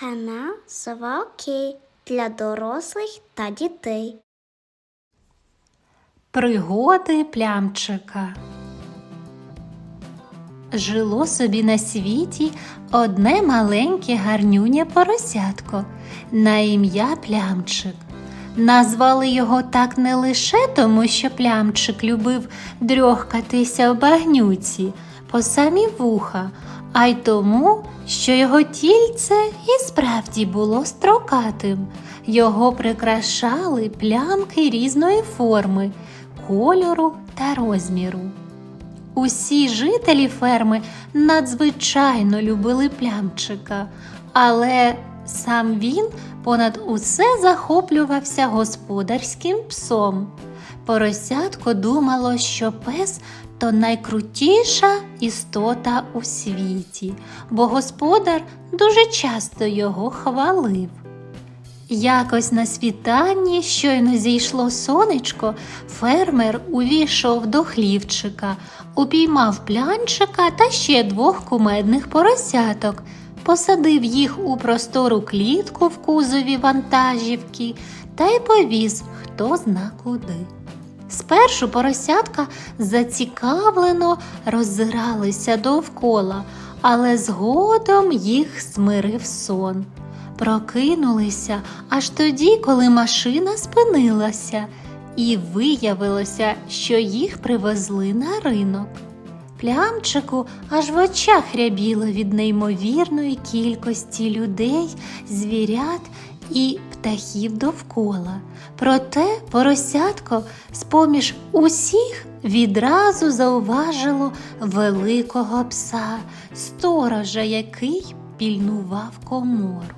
Канал Сова Окей для дорослих та дітей. Пригоди плямчика. Жило собі на світі одне маленьке гарнюнє поросятко на ім'я Плямчик. Назвали його так не лише тому, що плямчик любив дрьохкатися в багнюці по самі вуха, а й тому, що його тільце і справді було строкатим. Його прикрашали плямки різної форми, кольору та розміру. Усі жителі ферми надзвичайно любили плямчика, але сам він понад усе захоплювався господарським псом. Поросятко думало, що пес то найкрутіша істота у світі, бо господар дуже часто його хвалив. Якось на світанні щойно зійшло сонечко, фермер увійшов до хлівчика, упіймав плянчика та ще двох кумедних поросяток, посадив їх у простору клітку в кузові вантажівки та й повіз хто зна куди. Спершу поросятка зацікавлено роззиралися довкола, але згодом їх смирив сон. Прокинулися аж тоді, коли машина спинилася, і виявилося, що їх привезли на ринок. Плямчику аж в очах рябіло від неймовірної кількості людей, звірят і птахів довкола. Проте поросятко з-поміж усіх відразу зауважило великого пса, сторожа, який пільнував комору.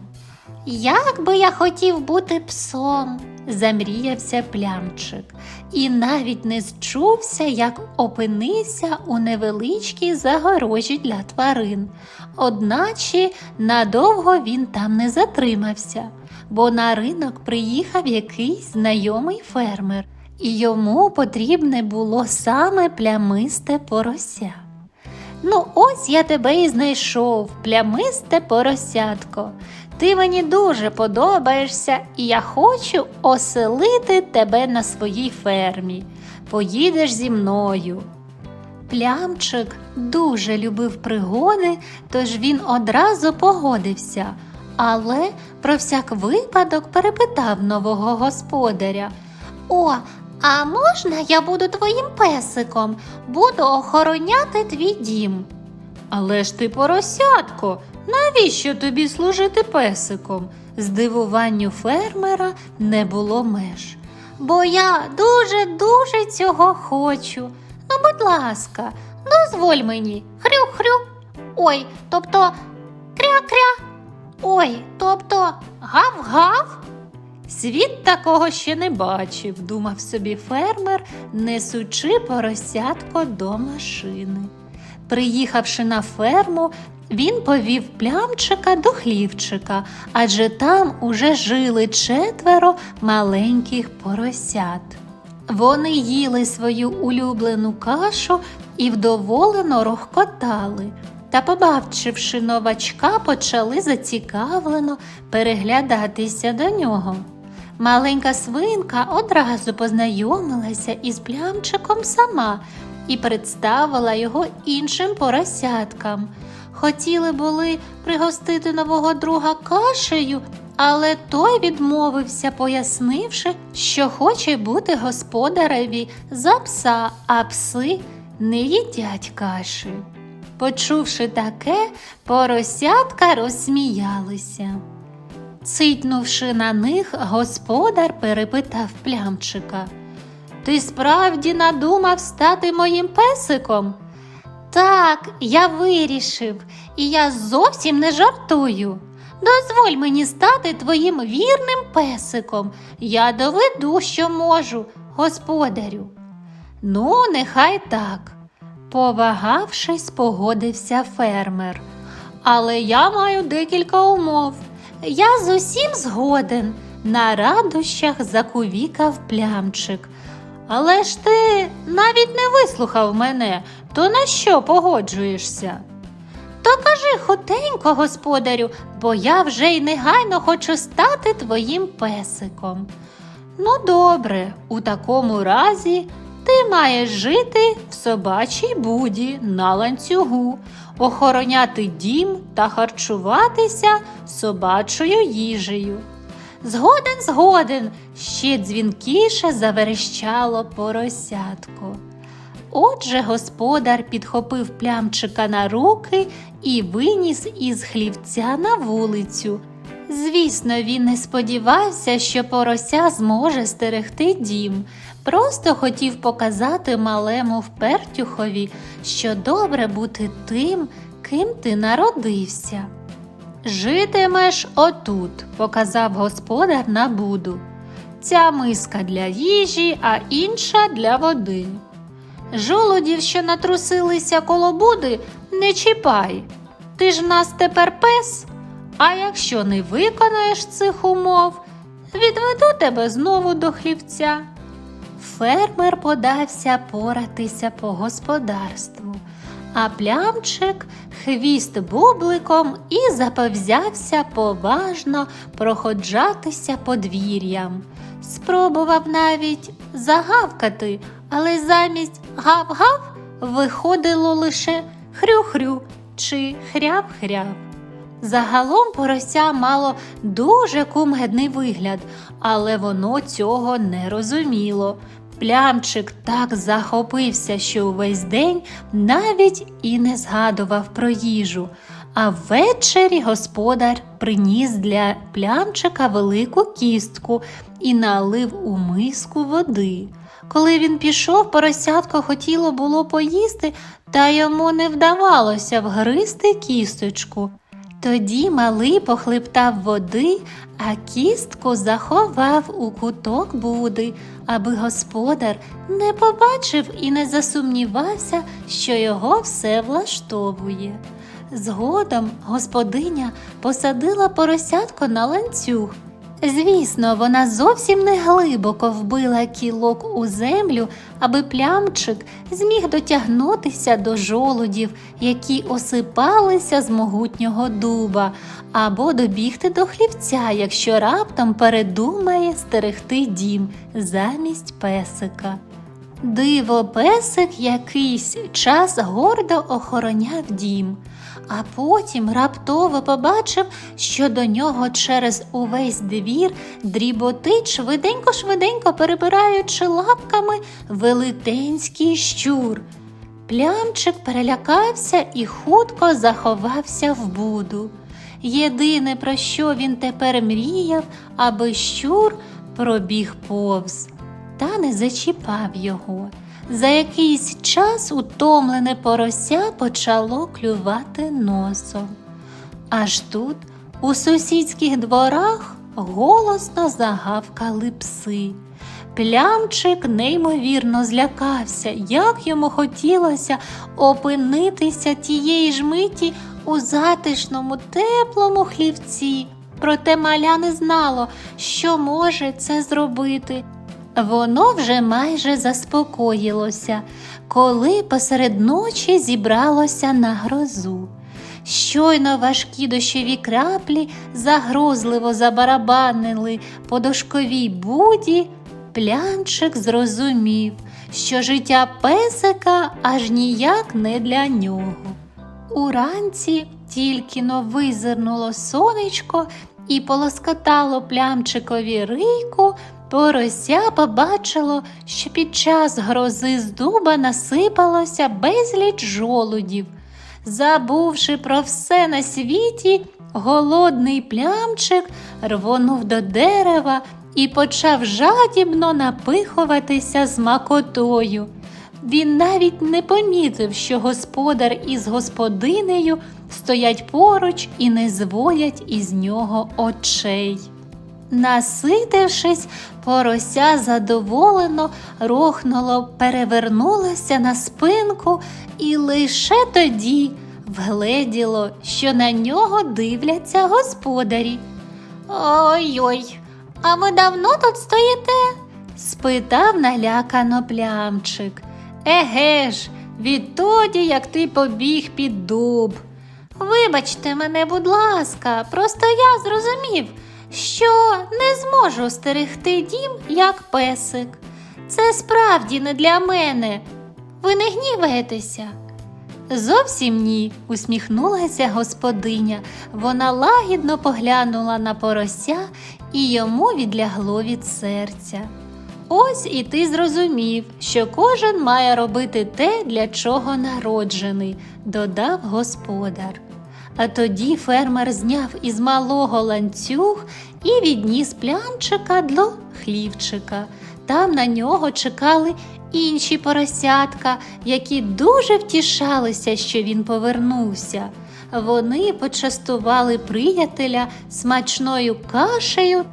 Як би я хотів бути псом, замріявся плямчик, і навіть не зчувся, як опинився у невеличкій загорожі для тварин. Одначе надовго він там не затримався, бо на ринок приїхав якийсь знайомий фермер, і йому потрібне було саме плямисте порося. Ну, ось я тебе і знайшов, плямисте поросятко. Ти мені дуже подобаєшся, і я хочу оселити тебе на своїй фермі. Поїдеш зі мною. Плямчик дуже любив пригоди, тож він одразу погодився, але про всяк випадок перепитав нового господаря. О, а можна я буду твоїм песиком? Буду охороняти твій дім. Але ж ти поросятко, навіщо тобі служити песиком? Здивуванню фермера не було меж. Бо я дуже-дуже цього хочу. Ну, будь ласка, дозволь мені. Хрю-хрю. Ой, тобто кря-кря. Ой, тобто гав-гав. Світ такого ще не бачив, думав собі фермер, несучи поросятко до машини. Приїхавши на ферму, він повів плямчика до хлівчика, адже там уже жили четверо маленьких поросят. Вони їли свою улюблену кашу і вдоволено рохкотали. Та, побачивши новачка, почали зацікавлено переглядатися до нього. Маленька свинка одразу познайомилася із плямчиком сама і представила його іншим поросяткам. Хотіли були пригостити нового друга кашею, але той відмовився, пояснивши, що хоче бути господареві за пса, а пси не їдять каші. Почувши таке, поросятка розсміялися. Цитнувши на них, господар перепитав плямчика. Ти справді надумав стати моїм песиком? Так, я вирішив, і я зовсім не жартую. Дозволь мені стати твоїм вірним песиком. Я доведу, що можу, господарю. Ну, нехай так. Повагавшись, погодився фермер. Але я маю декілька умов. Я з усім згоден, на радощах закувікав плямчик. Але ж ти навіть не вислухав мене, то на що погоджуєшся? То кажи хутенько, господарю, бо я вже й негайно хочу стати твоїм песиком. Ну, добре, у такому разі ти маєш жити в собачій буді на ланцюгу, охороняти дім та харчуватися собачою їжею. Згоден, згоден, ще дзвінкіше заверещало поросятко. Отже, господар підхопив плямчика на руки і виніс із хлівця на вулицю. Звісно, він не сподівався, що порося зможе стерегти дім. Просто хотів показати малему впертюхові, що добре бути тим, ким ти народився. Житимеш отут, показав господар на буду. Ця миска для їжі, а інша для води. Жолудів, що натрусилися коло буди, не чіпай. Ти ж в нас тепер пес. А якщо не виконаєш цих умов, відведу тебе знову до хлівця. Фермер подався поратися по господарству, а плямчик хвіст бубликом і заповзявся поважно проходжатися подвір'ям. Спробував навіть загавкати, але замість гав-гав виходило лише хрю-хрю чи хряв-хряв. Загалом порося мало дуже кумедний вигляд, але воно цього не розуміло. Плямчик так захопився, що увесь день навіть і не згадував про їжу. А ввечері господар приніс для плямчика велику кістку і налив у миску води. Коли він пішов, поросятко хотіло було поїсти, та йому не вдавалося вгризти кісточку. Тоді малий похлептав води, а кістку заховав у куток буди, аби господар не побачив і не засумнівався, що його все влаштовує. Згодом господиня посадила поросятко на ланцюг. Звісно, вона зовсім не глибоко вбила кілок у землю, аби плямчик зміг дотягнутися до жолудів, які осипалися з могутнього дуба, або добігти до хлівця, якщо раптом передумає стерегти дім замість песика. Диво песик якийсь час гордо охороняв дім, а потім раптово побачив, що до нього через увесь двір дріботить швиденько-швиденько перебираючи лапками велетенський щур. Плямчик перелякався і хутко заховався в буду. Єдине, про що він тепер мріяв, аби щур пробіг повз та не зачіпав його. За якийсь час утомлене порося почало клювати носом. Аж тут, у сусідських дворах, голосно загавкали пси. Плямчик неймовірно злякався, як йому хотілося опинитися тієї ж миті у затишному теплому хлівці. Проте маля не знало, що може це зробити. Воно вже майже заспокоїлося, коли посеред ночі зібралося на грозу. Щойно важкі дощові краплі загрозливо забарабанили по дошковій буді, плянчик зрозумів, що життя песика аж ніяк не для нього. Уранці тільки но визирнуло сонечко і полоскотало плямчикові рийку, Порося побачило, що під час грози з дуба насипалося безліч жолудів. Забувши про все на світі, голодний плямчик рвонув до дерева і почав жадібно напихуватися з макотою. Він навіть не помітив, що господар із господинею стоять поруч і не зводять із нього очей. Наситившись, порося задоволено рохнуло, перевернулося на спинку і лише тоді вгледіло, що на нього дивляться господарі. Ой-ой, а ви давно тут стоїте? спитав налякано плямчик. Еге ж, відтоді, як ти побіг під дуб. Вибачте мене, будь ласка, просто я зрозумів, що не зможу стерегти дім як песик. Це справді не для мене. Ви не гніваєтеся. Зовсім ні, усміхнулася господиня. Вона лагідно поглянула на порося, і йому відлягло від серця. Ось і ти зрозумів, що кожен має робити те, для чого народжений, додав господар. А тоді фермер зняв із малого ланцюг і відніс плямчика до хлівчика. Там на нього чекали інші поросятка, які дуже втішалися, що він повернувся. Вони почастували приятеля смачною кашею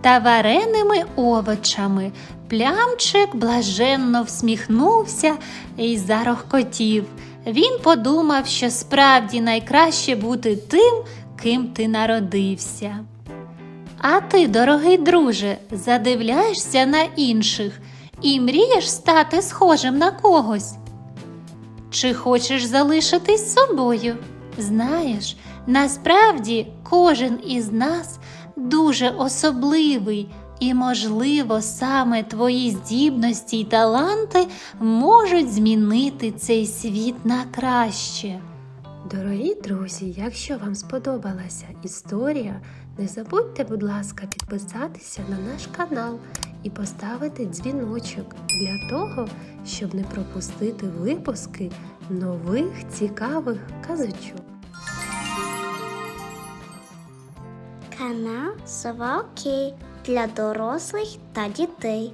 та вареними овочами. Плямчик блаженно всміхнувся і зарохкотів. Він подумав, що справді найкраще бути тим, ким ти народився. А ти, дорогий друже, задивляєшся на інших і мрієш стати схожим на когось. Чи хочеш залишитись собою? Знаєш, насправді кожен із нас дуже особливий, і, можливо, саме твої здібності й таланти можуть змінити цей світ на краще. Дорогі друзі, якщо вам сподобалася історія, не забудьте, будь ласка, підписатися на наш канал і поставити дзвіночок для того, щоб не пропустити випуски нових цікавих казочок. Канал Совалки для дорослих та дітей.